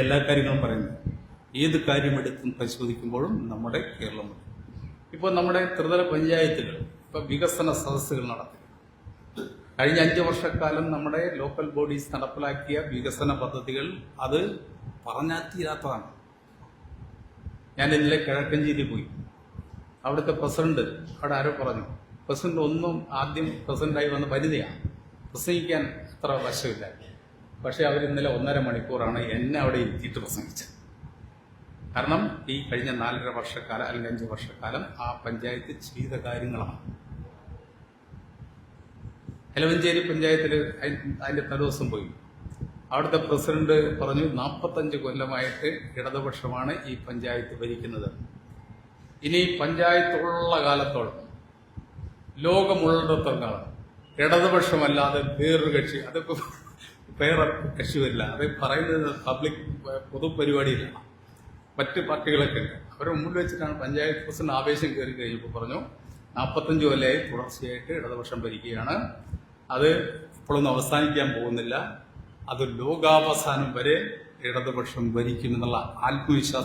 എല്ലാ കാര്യങ്ങളും പറയുന്നു. ഏത് കാര്യമെടുത്തും പരിശോധിക്കുമ്പോഴും നമ്മുടെ കേരളം. ഇപ്പോൾ നമ്മുടെ ത്രിതല പഞ്ചായത്തുകൾ ഇപ്പോൾ വികസന സദസ്സുകൾ നടത്തി. കഴിഞ്ഞ അഞ്ച് വർഷക്കാലം നമ്മുടെ ലോക്കൽ ബോഡീസ് നടപ്പിലാക്കിയ വികസന പദ്ധതികൾ അത് പറഞ്ഞാൽ തീരാത്തതാണ്. ഞാൻ ഇന്നലെ കിഴക്കഞ്ചേരി പോയി. അവിടുത്തെ പ്രസിഡന്റ് അവിടെ ആരോ പറഞ്ഞു. പ്രസിഡന്റ് ഒന്നും ആദ്യം പ്രസിഡന്റായി വന്ന വനിതയാണ് പ്രസംഗിക്കാൻ അത്ര വശമില്ല. പക്ഷേ അവർ ഇന്നലെ ഒന്നര മണിക്കൂറാണ് എന്നെ അവിടെ ഇരുത്തിയിട്ട് പ്രസംഗിച്ചത്. കാരണം ഈ കഴിഞ്ഞ നാലര വർഷക്കാലം അല്ലെങ്കിൽ അഞ്ച് വർഷക്കാലം ആ പഞ്ചായത്ത് ചെയ്ത കാര്യങ്ങളാണ്. എലവഞ്ചേരി പഞ്ചായത്തിൽ അതിന്റെ തലേദിവസം പോയി. അവിടുത്തെ പ്രസിഡന്റ് പറഞ്ഞു നാൽപ്പത്തഞ്ച് കൊല്ലമായിട്ട് ഇടതുപക്ഷമാണ് ഈ പഞ്ചായത്ത് ഭരിക്കുന്നത്. ഇനി പഞ്ചായത്തുള്ള കാലത്തോളം ലോകമുള്ളിടത്തോളം ഇടതുപക്ഷമല്ലാതെ വേറൊരു കക്ഷി അതിപ്പോൾ വേറെ കക്ഷി വരില്ല അത് പറയുന്നത് പബ്ലിക് പൊതുപരിപാടിയിലാണ് മറ്റ് പാർട്ടികളൊക്കെ അവരുടെ മുമ്പിൽ വെച്ചിട്ടാണ് പഞ്ചായത്ത് പ്രസിഡന്റ് ആവേശം കയറി കഴിഞ്ഞപ്പോൾ പറഞ്ഞു നാൽപ്പത്തഞ്ച് കൊല്ലമായി തുടർച്ചയായിട്ട് ഇടതുപക്ഷം ഭരിക്കുകയാണ്. അത് ഇപ്പോഴൊന്നും അവസാനിക്കാൻ പോകുന്നില്ല. അത് ലോകാവസാനം വരെ ഇടതുപക്ഷം ഭരിക്കുമെന്നുള്ള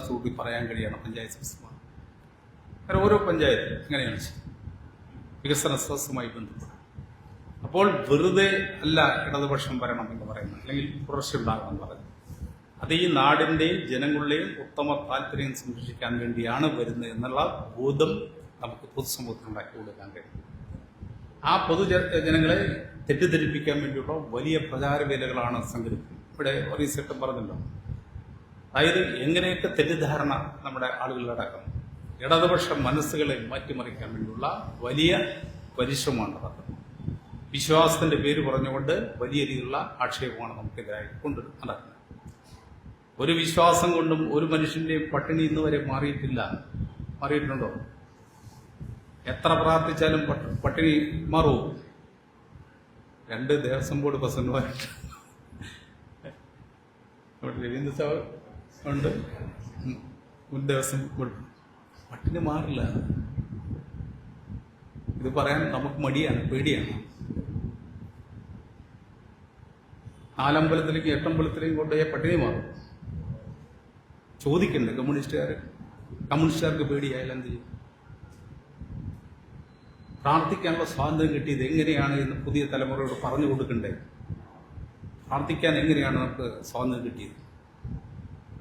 കൂടി പറയാൻ കഴിയണം പഞ്ചായത്ത് പ്രസിഡന്റ് കാരണം ഓരോ പഞ്ചായത്തും അങ്ങനെയാണ്. വികസന സദസ്സുമായി ബന്ധപ്പെട്ട്. അപ്പോൾ വെറുതെ അല്ല ഇടതുപക്ഷം വരണം എന്ന് പറയുന്നത് അല്ലെങ്കിൽ പുറശ്ശി ഉണ്ടാകണം എന്ന് പറയുന്നത്. അത് ഈ നാടിന്റെയും ജനങ്ങളുടെയും ഉത്തമ താല്പര്യം സംരക്ഷിക്കാൻ വേണ്ടിയാണ് വരുന്നത് എന്നുള്ള ബോധം നമുക്ക് പൊതുസമൂഹത്തിനുണ്ടാക്കി കൊടുക്കാൻ കഴിയും. ആ പൊതുജനങ്ങളെ തെറ്റിദ്ധരിപ്പിക്കാൻ വേണ്ടിയുള്ള വലിയ പ്രചാരവേലകളാണ് സംഘടിപ്പിക്കുന്നത്. ഇവിടെ റീസെട്ടും പറഞ്ഞല്ലോ. അതായത് എങ്ങനെയൊക്കെ തെറ്റിദ്ധാരണ നമ്മുടെ ആളുകളിലടക്കം ഇടതുപക്ഷ മനസ്സുകളെ മാറ്റിമറിക്കാൻ വേണ്ടിയുള്ള വലിയ പരിശ്രമമാണ് നടക്കുന്നത്. വിശ്വാസത്തിന്റെ പേര് പറഞ്ഞുകൊണ്ട് വലിയ രീതിയിലുള്ള ആക്ഷേപമാണ് നമുക്കെതിരായി കൊണ്ട് നടക്കുന്നത്. ഒരു വിശ്വാസം കൊണ്ടും ഒരു മനുഷ്യന്റെയും പട്ടിണി ഇന്ന് വരെ മാറിയിട്ടില്ല. മാറിയിട്ടുണ്ടോ? എത്ര പ്രാർത്ഥിച്ചാലും പട്ടിണി മാറുമോ? രണ്ട് ദേവസ്വം ബോർഡ് പ്രസിഡന്റുമായിട്ട് ഇവിടെ രവീന്ദ്ര സാർ ഉണ്ട്. മുൻ ദേവസ്വം ബോർഡ്. പട്ടിന് മാറില്ല. ഇത് പറയാൻ നമുക്ക് മടിയാണ് പേടിയാണ്. നാലമ്പലത്തിലേക്കും എട്ടമ്പലത്തിലേക്കും കൊണ്ടുപോയ പട്ടിണി മാറും. ചോദിക്കണ്ടേ കമ്മ്യൂണിസ്റ്റുകാർ കമ്മ്യൂണിസ്റ്റുകാർക്ക് പേടിയായാലും എന്ത് ചെയ്യും? പ്രാർത്ഥിക്കാനുള്ള സ്വാതന്ത്ര്യം കിട്ടിയത് എങ്ങനെയാണ് എന്ന് പുതിയ തലമുറയോട് പറഞ്ഞു കൊടുക്കണ്ടേ? പ്രാർത്ഥിക്കാൻ എങ്ങനെയാണ് നമുക്ക് സ്വാതന്ത്ര്യം കിട്ടിയത്?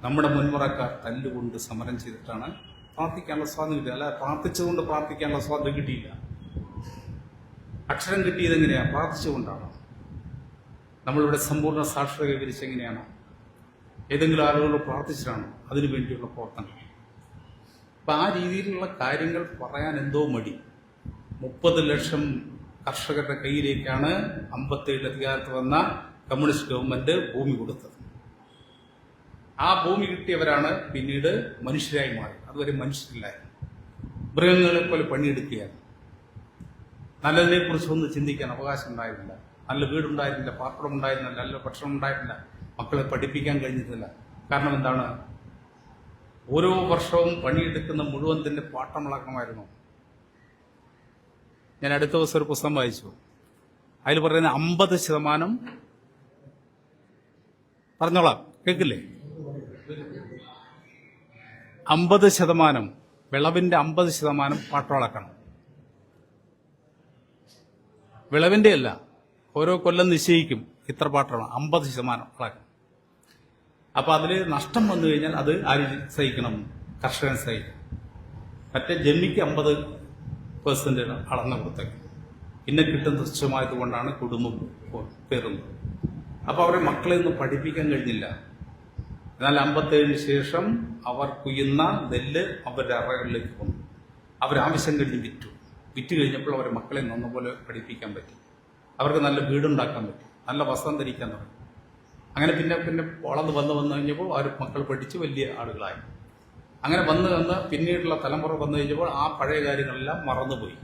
നമ്മുടെ മുൻമുറക്കാർ തല്ലുകൊണ്ട് സമരം ചെയ്തിട്ടാണ് പ്രാർത്ഥിക്കാനുള്ള സ്വാതന്ത്ര്യം കിട്ടിയത്. അല്ല പ്രാർത്ഥിച്ചുകൊണ്ട് പ്രാർത്ഥിക്കാനുള്ള സ്വാതന്ത്ര്യം കിട്ടിയില്ല. അക്ഷരം കിട്ടിയത് എങ്ങനെയാണ് പ്രാർത്ഥിച്ചുകൊണ്ടാണ്. നമ്മളിവിടെ സമ്പൂർണ സാക്ഷരത വിവരിച്ച് എങ്ങനെയാണ്? ഏതെങ്കിലും ആളുകളോട് പ്രാർത്ഥിച്ചിട്ടാണ് അതിനു വേണ്ടിയുള്ള പ്രവർത്തനം. അപ്പം ആ രീതിയിലുള്ള കാര്യങ്ങൾ പറയാൻ എന്തോ മടി. മുപ്പത് ലക്ഷം കർഷകരുടെ കയ്യിലേക്കാണ് അമ്പത്തേഴിൽ അധികാരത്ത് വന്ന കമ്മ്യൂണിസ്റ്റ് ഗവൺമെന്റ് ഭൂമി കൊടുത്തത്. ആ ഭൂമി കിട്ടിയവരാണ് പിന്നീട് മനുഷ്യരായി മാറി. അതുവരെ മനുഷ്യരില്ലായിരുന്നു. മൃഗങ്ങളെ പോലെ പണിയെടുക്കുകയാണ് നല്ലതിനെക്കുറിച്ച് ഒന്നും ചിന്തിക്കാൻ അവകാശം ഉണ്ടായിരുന്നില്ല. നല്ല വീടുണ്ടായിരുന്നില്ല പാർപ്പിടം ഉണ്ടായിരുന്നില്ല നല്ല ഭക്ഷണം ഉണ്ടായിരുന്നില്ല മക്കളെ പഠിപ്പിക്കാൻ കഴിഞ്ഞിരുന്നില്ല. കാരണം എന്താണ്? ഓരോ വർഷവും പണിയെടുക്കുന്ന മുഴുവൻ തന്നെ പാട്ടമിളക്കമായിരുന്നു. ഞാൻ അടുത്ത ദിവസം ഒരു പുസ്തകം വായിച്ചു. അതിൽ പറയുന്ന അമ്പത് ശതമാനം പറഞ്ഞോളാം കേൾക്കില്ലേ? അമ്പത് ശതമാനം വിളവിന്റെ അമ്പത് ശതമാനം പാട്ടമിളക്കണം വിളവിന്റെ അല്ല ഓരോ കൊല്ലം നിശ്ചയിക്കും ഇത്ര പാട്ടാണ് അമ്പത് ശതമാനം അളക്കണം. അപ്പൊ അതിൽ നഷ്ടം വന്നു കഴിഞ്ഞാൽ അത് ആര് സഹിക്കണം? കർഷകൻ സഹിക്കണം. മറ്റേ ജമ്മിക്ക് അമ്പത് പെർസെന്റ് അളന്ന് കൊടുത്തേക്ക് പിന്നെ കിട്ടുന്ന തുച്ഛമായത് കൊണ്ടാണ് കുടുംബം കയറുന്നത് അപ്പോൾ അവരെ മക്കളെ ഒന്നും പഠിപ്പിക്കാൻ കഴിഞ്ഞില്ല. എന്നാൽ അമ്പത്തേഴിന് ശേഷം അവർ കുയ്യുന്ന നെല്ല് അവരുടെ അറകളിലേക്ക് വന്നു അവർ ആവശ്യം കഴിഞ്ഞ് വിറ്റു. വിറ്റ് കഴിഞ്ഞപ്പോൾ അവരെ മക്കളെ നന്നപോലെ പഠിപ്പിക്കാൻ പറ്റി. അവർക്ക് നല്ല വീടുണ്ടാക്കാൻ പറ്റി. നല്ല വസ്ത്രം ധരിക്കാൻ തുടങ്ങി. അങ്ങനെ പിന്നെ പിന്നെ വളർന്ന് വന്ന് വന്നു കഴിഞ്ഞപ്പോൾ അവർ മക്കൾ പഠിച്ച് വലിയ ആളുകളായി. അങ്ങനെ വന്ന് വന്ന് പിന്നീടുള്ള തലമുറ വന്നു കഴിഞ്ഞപ്പോൾ ആ പഴയ കാര്യങ്ങളെല്ലാം മറന്നുപോയി.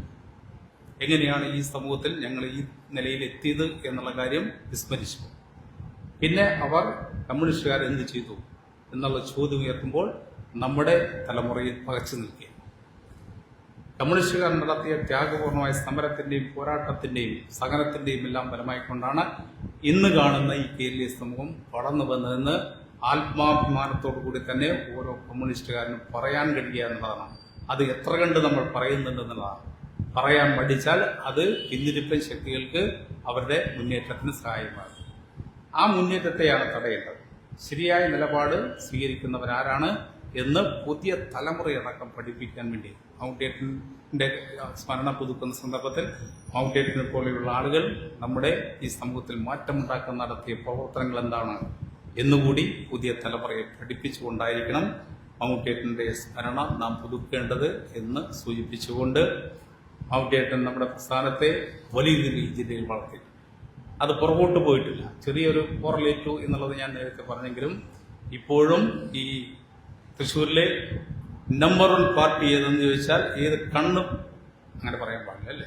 എങ്ങനെയാണ് ഈ സമൂഹത്തിൽ ഞങ്ങൾ ഈ നിലയിൽ എത്തിയത് എന്നുള്ള കാര്യം വിസ്മരിച്ചു. പിന്നെ അവർ കമ്മ്യൂണിസ്റ്റുകാർ എന്ത് ചെയ്തു എന്നുള്ള ചോദ്യം ഉയർത്തുമ്പോൾ നമ്മുടെ തലമുറയിൽ പകച്ചു നിൽക്കുക കമ്മ്യൂണിസ്റ്റുകാർ നടത്തിയ ത്യാഗപൂർണമായ സമരത്തിന്റെയും പോരാട്ടത്തിന്റെയും സഹനത്തിന്റെയും എല്ലാം ഫലമായിക്കൊണ്ടാണ് ഇന്ന് കാണുന്ന ഈ കേരളീയ സമൂഹം വളർന്നു വന്നതെന്ന് ആത്മാഭിമാനത്തോടു കൂടി തന്നെ ഓരോ കമ്മ്യൂണിസ്റ്റുകാരനും പറയാൻ കഴിയുക എന്നുള്ളതാണ്. അത് എത്ര കണ്ട് നമ്മൾ പറയുന്നുണ്ടെന്നുള്ളതാണ് പറയാൻ പഠിച്ചാൽ അത് പിന്തിരിപ്പൻ ശക്തികൾക്ക് അവരുടെ മുന്നേറ്റത്തിന് സഹായമാകും ആ മുന്നേറ്റത്തെയാണ് തടയേണ്ടത്. ശരിയായ നിലപാട് സ്വീകരിക്കുന്നവരാരാണ് എന്ന് പുതിയ തലമുറയടക്കം പഠിപ്പിക്കാൻ വേണ്ടി. മൗണ്ടേറ്റിന്റെ സ്മരണ പുതുക്കുന്ന സന്ദർഭത്തിൽ മൗണ്ടേറ്റിനെ പോലെയുള്ള ആളുകൾ നമ്മുടെ ഈ സമൂഹത്തിൽ മാറ്റമുണ്ടാക്കാൻ നടത്തിയ പ്രവർത്തനങ്ങൾ എന്താണ്? എന്നുകൂടി പുതിയ തലമുറയെ പഠിപ്പിച്ചുകൊണ്ടായിരിക്കണം മമ്മൂട്ടിയേട്ടന്റെ സ്മരണ നാം പുതുക്കേണ്ടത് എന്ന് സൂചിപ്പിച്ചുകൊണ്ട് മമ്മൂട്ടിയേട്ടൻ നമ്മുടെ പ്രസ്ഥാനത്തെ വലിയ രീതിയിൽ ജില്ലയിൽ വളർത്തി. അത് പുറകോട്ട് പോയിട്ടില്ല. ചെറിയൊരു പോറലേറ്റു എന്നുള്ളത് ഞാൻ നേരത്തെ പറഞ്ഞെങ്കിലും ഇപ്പോഴും ഈ തൃശ്ശൂരിലെ നമ്പർ വൺ പാർട്ടി ഏതെന്ന് ചോദിച്ചാൽ ഏത് കണ്ണും അങ്ങനെ പറയാൻ പാടില്ല അല്ലേ?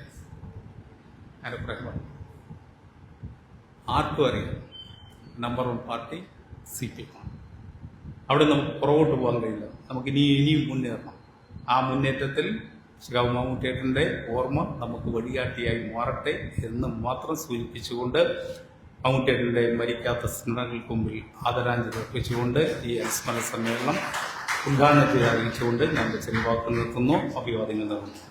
അങ്ങനെ പറയാൻ പാടില്ല. ആർക്കും അറിയാം. Number one party C P M അവിടെ നമുക്ക് പുറകോട്ട് പോകാൻ കഴിയില്ല. നമുക്ക് ഇനി ഇനിയും മുന്നേറണം. ആ മുന്നേറ്റത്തിൽ ശികാവ് മാമൂട്ടേട്ടന്റെ ഓർമ്മ നമുക്ക് വഴികാട്ടിയായി മാറട്ടെ എന്ന് മാത്രം സൂചിപ്പിച്ചുകൊണ്ട് മമ്മൂട്ടിയേട്ടന്റെ മരിക്കാത്ത സ്മരണകൾക്ക് മുമ്പിൽ ആദരാഞ്ജലി അർപ്പിച്ചുകൊണ്ട് ഈ അനുസ്മരണ സമ്മേളനം ഉദ്ഘാടനം ചെയ്ത് അറിയിച്ചുകൊണ്ട് ഞാൻ ചെറിയ വാക്കുകൾ നിർത്തുന്നു. അഭിവാദ്യങ്ങൾ നൽകുന്നു